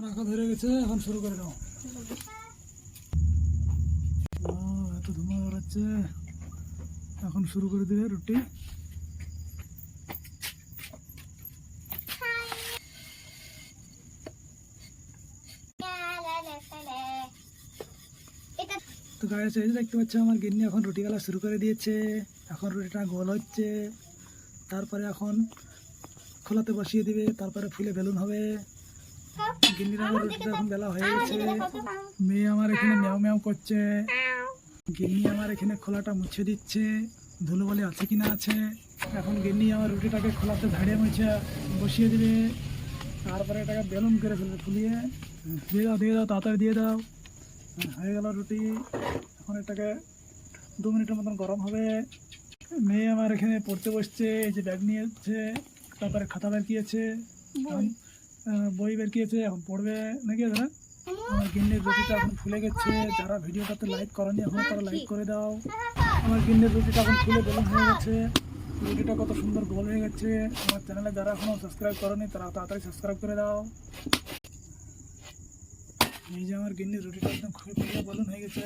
রাখা ধরে গেছে, এখন শুরু করে দাও এত ধোঁয়া বেরোচ্ছে এখন শুরু করে দিবে রুটি। তো গায়ে এই যে দেখতে পাচ্ছ আমার গিন্নি এখন রুটি গলা শুরু করে দিয়েছে। এখন রুটিটা গোল হচ্ছে। তারপরে এখন খোলাতে বসিয়ে দিবে, তারপরে ফুলে বেলুন হবে। গিন্নির রুটিটা এখন বেলা হয়ে গেছে মেয়ে আমার এখানে ম্যাও ম্যাও করছে। গিন্নি আমার এখানে খোলাটা মুছে দিচ্ছে। ধুলোবালি আছে কিনা আছে। এখন গিন্নি আমার রুটিটাকে খোলাতে ঝাড়িয়ে মুছে বসিয়ে দিবে। তারপরে এটাকে বেলুন করে ফেলবে ফুলিয়ে। দিয়ে দাও দিয়ে দাও তাড়াতাড়ি দিয়ে দাও। হ্যাঁ, হয়ে গেল রুটি। এখন এটাকে দু মিনিটের মতন গরম হবে। মেয়ে আমার এখানে পড়তে বসছে এই যে ব্যাগ নিয়েছে তারপরে খাতা বের কিয়েছে। আহ, বই বের কিয়েছে এখন পড়বে নাকি দাদা আমার গিন্নির রুটিটা এখন ফুলে গেছে, যারা ভিডিওটাতে লাইক করেনি, এখন তারা লাইক করে দাও। আমার গিন্নির রুটিটা এখন ফুলে বেলুন হয়ে গেছে। রুটিটা কত সুন্দর গোল হয়ে গেছে। আমার চ্যানেলে যারা এখনও সাবস্ক্রাইব করেনি, তারা তাড়াতাড়ি সাবস্ক্রাইব করে দাও। এই যে আমার গিন্নির রুটিটা একদম খুবই বেলুন হয়ে গেছে।